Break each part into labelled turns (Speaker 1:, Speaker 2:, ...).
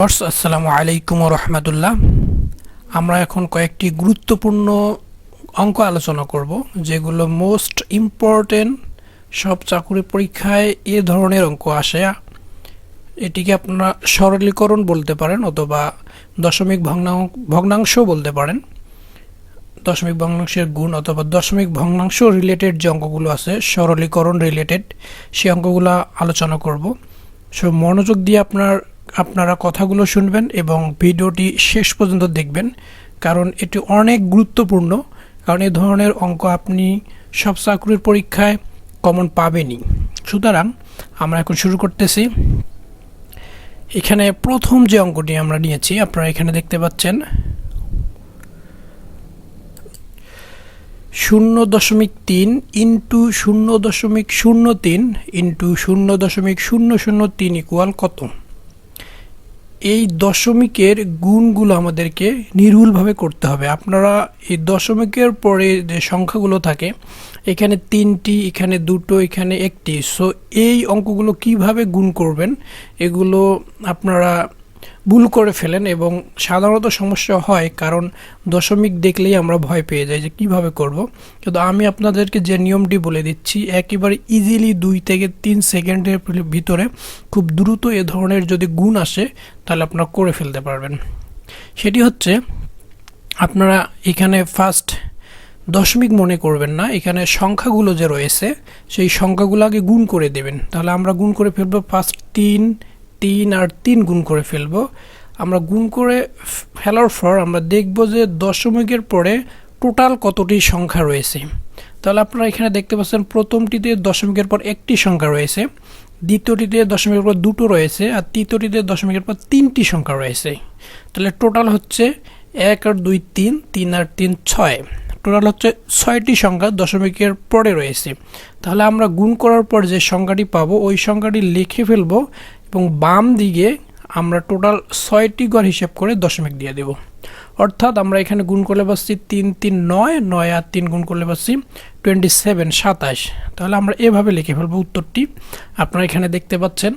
Speaker 1: Viewers, আসসালামু আলাইকুম রহমতুল্লাহ আমরা এখন কয়েকটি গুরুত্বপূর্ণ অঙ্ক আলোচনা করব যেগুলো মোস্ট ইম্পর্টেন্ট সব চাকুরি পরীক্ষায় এ ধরনের অঙ্ক আসে। এটিকে আপনারা সরলীকরণ বলতে পারেন অথবা দশমিক ভগ্নাং ভগ্নাংশ বলতে পারেন। দশমিক ভগ্নাংশের গুণ অথবা দশমিক ভগ্নাংশ রিলেটেড যে অঙ্কগুলো আছে সরলীকরণ রিলেটেড সেই অঙ্কগুলো আলোচনা করব। সো মনোযোগ দিয়ে আপনার আপনারা কথাগুলো শুনবেন এবং ভিডিওটি শেষ পর্যন্ত দেখবেন, কারণ এটি অনেক গুরুত্বপূর্ণ, কারণ এই ধরনের অঙ্ক আপনি সব চাকরির পরীক্ষায় কমন পাবেনই। সুতরাং আমরা এখন শুরু করতেছি। এখানে প্রথম যে অঙ্কটি আমরা নিয়েছি, আপনারা এখানে দেখতে পাচ্ছেন শূন্য দশমিক তিন ইন্টু শূন্য দশমিক শূন্য তিন ইন্টু শূন্য দশমিক শূন্য শূন্য তিন ইকুয়াল কত? এই দশমিকের গুণগুলো আমাদেরকে নির্ভুলভাবে করতে হবে। আপনারা এই দশমিকের পরে যে সংখ্যাগুলো থাকে, এখানে তিনটি, এখানে দুটো, এখানে একটি। সো এই অঙ্কগুলো কীভাবে গুণ করবেন, এগুলো আপনারা ভুল করে ফেলেন এবং সাধারণত সমস্যা হয় কারণ দশমিক দেখলেই আমরা ভয় পেয়ে যাই যে কীভাবে করব। কিন্তু আমি আপনাদেরকে যে নিয়মটি বলে দিচ্ছি, একেবারে ইজিলি দুই থেকে তিন সেকেন্ডের ভিতরে খুব দ্রুত এ ধরনের যদি গুণ আসে, তাহলে আপনারা করে ফেলতে পারবেন। সেটি হচ্ছে, আপনারা এখানে ফার্স্ট দশমিক মনে করবেন না, এখানে সংখ্যাগুলো যে রয়েছে, সেই সংখ্যাগুলো আগে গুণ করে দেবেন। তাহলে আমরা গুণ করে ফেলব ফার্স্ট তিন তিন আর তিন গুণ করে ফেলব। আমরা গুণ করে ফেলার পর আমরা দেখব যে দশমিকের পরে টোটাল কতটি সংখ্যা রয়েছে। তাহলে আপনারা এখানে দেখতে পাচ্ছেন প্রথমটিতে দশমিকের পর একটি সংখ্যা রয়েছে, দ্বিতীয়টিতে দশমিকের পর দুটো রয়েছে, আর তৃতীয়টিতে দশমিকের পর তিনটি সংখ্যা রয়েছে। তাহলে টোটাল হচ্ছে এক আর দুই তিন তিন আর তিন ছয়। টোটাল হচ্ছে ছয়টি সংখ্যা দশমিকের পরে রয়েছে। তাহলে আমরা গুণ করার পর যে সংখ্যাটি পাবো, ওই সংখ্যাটি লিখে ফেলব এবং বাম দিকে আমরা টোটাল ছয়টি ঘর হিসেব করে দশমিক দিয়ে দেব। অর্থাৎ আমরা এখানে গুণ করলে পাচ্ছি তিন তিন, নয় নয় আর তিন গুণ করলে পাচ্ছি টোয়েন্টি সেভেন সাতাশ। তাহলে আমরা এভাবে লিখে ফেলব উত্তরটি। আপনারা এখানে দেখতে পাচ্ছেন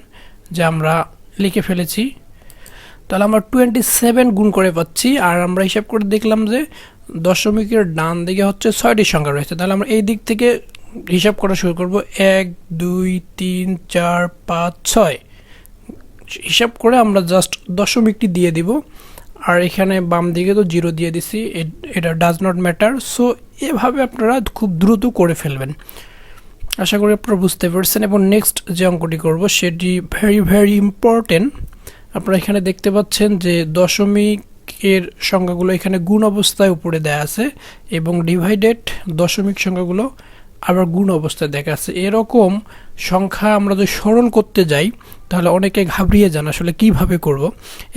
Speaker 1: যে আমরা লিখে ফেলেছি। তাহলে আমরা টোয়েন্টি সেভেন গুণ করে পাচ্ছি আর আমরা হিসাব করে দেখলাম যে দশমিকের ডান দিকে হচ্ছে ছয়টি সংখ্যা রয়েছে। তাহলে আমরা এই দিক থেকে হিসাব করা শুরু করব। এক, দুই, তিন, চার, পাঁচ, ছয়। হিসাব করে আমরা জাস্ট দশমিকটি দিয়ে দিব। আর এখানে বাম দিকে তো জিরো দিয়ে দিছি এটা ডাজ নট ম্যাটার সো এভাবে আপনারা খুব দ্রুত করে ফেলবেন। আশা করি আপনারা বুঝতে পারছেন। এবং নেক্সট যে অঙ্কটি করব, সেটি ভেরি ভেরি ইম্পর্টেন্ট আপনারা এখানে দেখতে পাচ্ছেন যে দশমিকের সংখ্যাগুলো এখানে গুণ অবস্থায় উপরে দেয়া আছে এবং ডিভাইডেড দশমিক সংখ্যাগুলো আবার গুণ অবস্থায় দেখা আছে এরকম সংখ্যা আমরা যদি সরল করতে যাই, তাহলে অনেকে ঘাবড়িয়ে যান আসলে কীভাবে করব।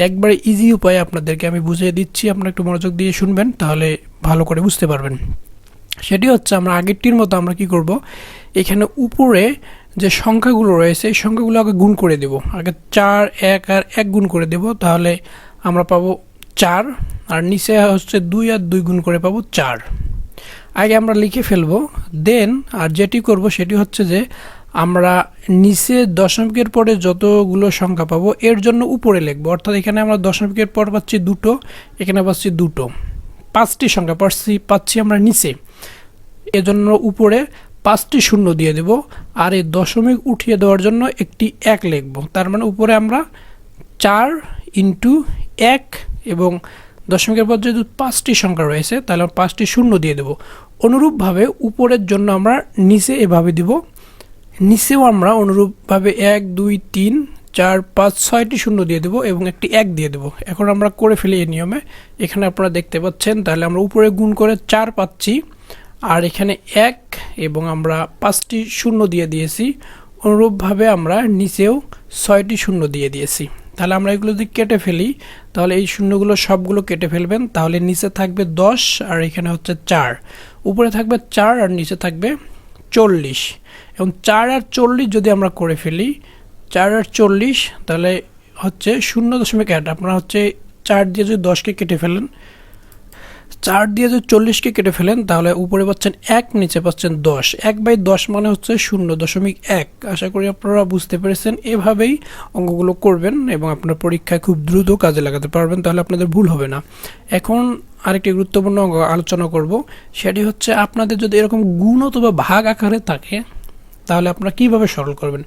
Speaker 1: একবারে ইজি উপায়ে আপনাদেরকে আমি বুঝিয়ে দিচ্ছি, আপনারা একটু মনোযোগ দিয়ে শুনবেন, তাহলে ভালো করে বুঝতে পারবেন। সেটি হচ্ছে আমরা আগেরটির মতো আমরা কি করব? এখানে উপরে যে সংখ্যাগুলো রয়েছে, এই সংখ্যাগুলো আগে গুণ করে দেব। আগে চার, এক আর এক গুণ করে দেব, তাহলে আমরা পাবো চার, আর নিচে হচ্ছে দুই আর দুই গুণ করে পাবো চার। আগে আমরা লিখে ফেলব। দেন আর যেটি করব সেটি হচ্ছে যে, আমরা নিচে দশমিকের পরে যতগুলো সংখ্যা পাবো, এর জন্য উপরে লিখব। অর্থাৎ এখানে আমরা দশমিকের পর পাচ্ছি দুটো, এখানে পাচ্ছি দুটো। পাঁচটি সংখ্যা পাচ্ছি পাচ্ছি আমরা নিচে। এজন্য উপরে পাঁচটি শূন্য দিয়ে দেব, আর এই দশমিক উঠিয়ে দেওয়ার জন্য একটি এক লিখব। তার মানে উপরে আমরা চার ইন্টু এক এবং দশমিকের পর যেহেতু পাঁচটি সংখ্যা রয়েছে, তাহলে আমরা পাঁচটি শূন্য দিয়ে দেব। অনুরূপভাবে উপরের জন্য আমরা নিচে এভাবে দিব। নিচেও আমরা অনুরূপভাবে এক, দুই, তিন, চার, পাঁচ, ছয়টি শূন্য দিয়ে দেবো এবং একটি এক দিয়ে দেবো। এখন আমরা করে ফেলি এই নিয়মে। এখানে আপনারা দেখতে পাচ্ছেন, তাহলে আমরা উপরে গুণ করে চার পাচ্ছি। আর এখানে এক এবং আমরা পাঁচটি শূন্য দিয়ে দিয়েছি। অনুরূপভাবে আমরা নিচেও ছয়টি শূন্য দিয়ে দিয়েছি। তাহলে আমরা এগুলো যদি কেটে ফেলি, তাহলে এই শূন্যগুলো সবগুলো কেটে ফেলবেন। তাহলে নিচে থাকবে দশ, আর এখানে হচ্ছে চার। উপরে থাকবে চার, আর নিচে থাকবে চল্লিশ। এবং চার আর চল্লিশ যদি আমরা করে ফেলি, চার আর চল্লিশ, তাহলে হচ্ছে শূন্য দশমিক আট আপনারা হচ্ছে চার দিয়ে যদি দশকে কেটে ফেলেন চার দিয়ে যদি চল্লিশকে কেটে ফেলেন, তাহলে উপরে পাচ্ছেন এক, নিচে পাচ্ছেন দশ। এক বাই দশ মানে হচ্ছে শূন্য দশমিক এক। আশা করি আপনারা বুঝতে পেরেছেন। এভাবেই অঙ্কগুলো করবেন এবং আপনার পরীক্ষায় খুব দ্রুত কাজে লাগাতে পারবেন, তাহলে আপনাদের ভুল হবে না। এখন আরেকটি গুরুত্বপূর্ণ অঙ্ক আলোচনা করব। সেটি হচ্ছে আপনাদের যদি এরকম গুণ অথবা ভাগ আকারে থাকে, তাহলে আপনারা কীভাবে সরল করবেন?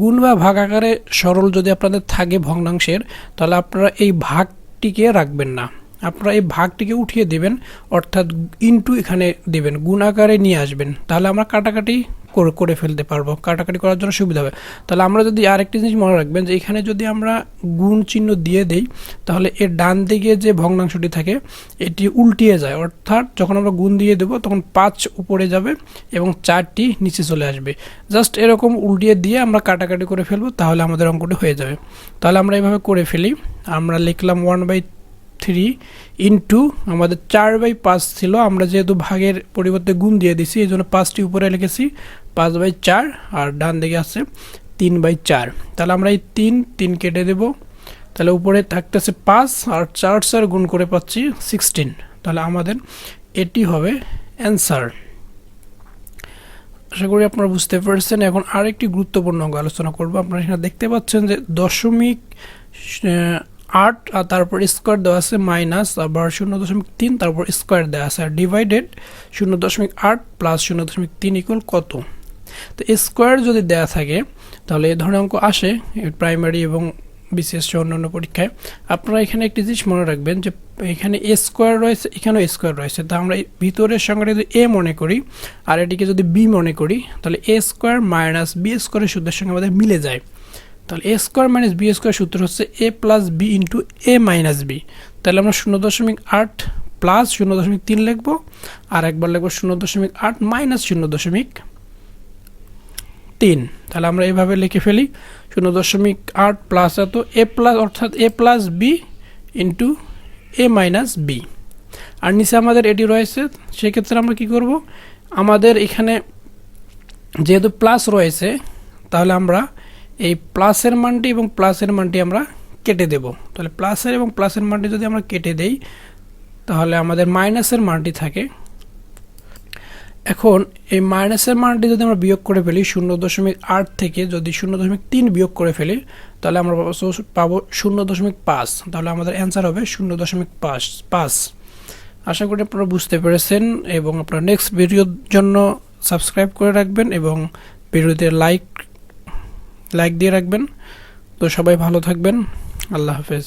Speaker 1: গুণ বা ভাগ আকারে সরল যদি আপনাদের থাকে ভগ্নাংশের, তাহলে আপনারা এই ভাগটিকে রাখবেন না। আপনারা এই ভাগটিকে উঠিয়ে দেবেন, অর্থাৎ ইনটু এখানে দেবেন, গুণ আকারে নিয়ে আসবেন। তাহলে আমরা কাটাকাটি করে ফেলতে পারব। কাটাকাটি করার জন্য সুবিধা হবে। তাহলে আমরা যদি আরেকটি জিনিস মনে রাখবেন যে এখানে যদি আমরা গুণ চিহ্ন দিয়ে দেই, তাহলে এর ডান দিকে যে ভগ্নাংশটি থাকে, এটি উল্টিয়ে যায়। অর্থাৎ যখন আমরা গুণ দিয়ে দেবো, তখন পাঁচ উপরে যাবে এবং চারটি নিচে চলে আসবে। জাস্ট এরকম উল্টিয়ে দিয়ে আমরা কাটাকাটি করে ফেলব, তাহলে আমাদের অঙ্কটি হয়ে যাবে। তাহলে আমরা এইভাবে করে ফেলি। আমরা লিখলাম ওয়ান বাই থ্রি ইন্টু আমাদের চার বাই পাঁচ ছিল, আমরা যেহেতু ভাগের পরিবর্তে গুণ দিয়ে দিছি, এই জন্য পাঁচটি উপরে লিখেছি, পাঁচ বাই চার, আর ডান দিকে আছে তিন বাই চার। তাহলে আমরা এই তিন তিন কেটে দেব। তাহলে উপরে থাকতেছে পাঁচ, আর চার চার গুণ করে পাচ্ছি সিক্সটিন তাহলে আমাদের এটি হবে অ্যান্সার আশা করি আপনারা বুঝতে পেরেছেন। এখন আরেকটি গুরুত্বপূর্ণ অঙ্ক আলোচনা করব। আপনারা এখানে দেখতে পাচ্ছেন যে দশমিক আট, আর তারপর স্কোয়ার দেওয়া আছে মাইনাস আবার শূন্য দশমিক তিন, তারপর স্কোয়ার দেওয়া আছে, আর ডিভাইডেড শূন্য দশমিক আট প্লাস শূন্য দশমিক তিন ইকুয়াল কত? তো স্কোয়ার যদি দেওয়া থাকে, তাহলে এই ধরনের অঙ্ক আসে প্রাইমারি এবং বিশেষ অন্যান্য পরীক্ষায়। আপনারা এখানে একটি জিনিস মনে রাখবেন যে, এখানে এ স্কোয়ার রয়েছে, এখানেও স্কোয়ার রয়েছে। তা আমরা ভিতরের সংখ্যাটা যদি এ মনে করি, আর এটিকে যদি বি মনে করি, তাহলে এ স্কোয়ার মাইনাস বি স্কোয়ারের সূত্রের সঙ্গে আমাদের মিলে যায়। তাহলে A square minus B square সূত্র হচ্ছে A plus B into A minus B তাহলে আমরা শূন্য দশমিক আট প্লাস শূন্য দশমিক তিন লিখব, আর একবার লিখব শূন্য দশমিক আট মাইনাস শূন্য দশমিক তিন। তাহলে আমরা এইভাবে লিখে ফেলি, শূন্য দশমিক আট প্লাস এত এ প্লাস অর্থাৎ A plus B into A minus B আর নিচে আমাদের এটি রয়েছে, সেক্ষেত্রে আমরা কি করব? আমাদের এখানে যেহেতু প্লাস রয়েছে, তাহলে আমরা এই প্লাসের মানটি এবং প্লাসের মানটি আমরা কেটে দেব। তাহলে প্লাসের এবং প্লাসের মানটি যদি আমরা কেটে দেই, তাহলে আমাদের মাইনাসের মানটি থাকে। এখন এই মাইনাসের মানটি যদি আমরা বিয়োগ করে ফেলি, শূন্য দশমিক আট থেকে যদি শূন্য দশমিক তিন বিয়োগ করে ফেলি, তাহলে আমরা পাবো শূন্য দশমিক পাঁচ। তাহলে আমাদের অ্যান্সার হবে শূন্য দশমিক পাঁচ পাঁচ। আশা করি আপনারা বুঝতে পেরেছেন এবং আপনারা নেক্সট ভিডিওর জন্য সাবস্ক্রাইব করে রাখবেন এবং ভিডিওতে লাইক লাইক দিয়ে রাখবেন। তো সবাই ভালো থাকবেন। আল্লাহ হাফেজ।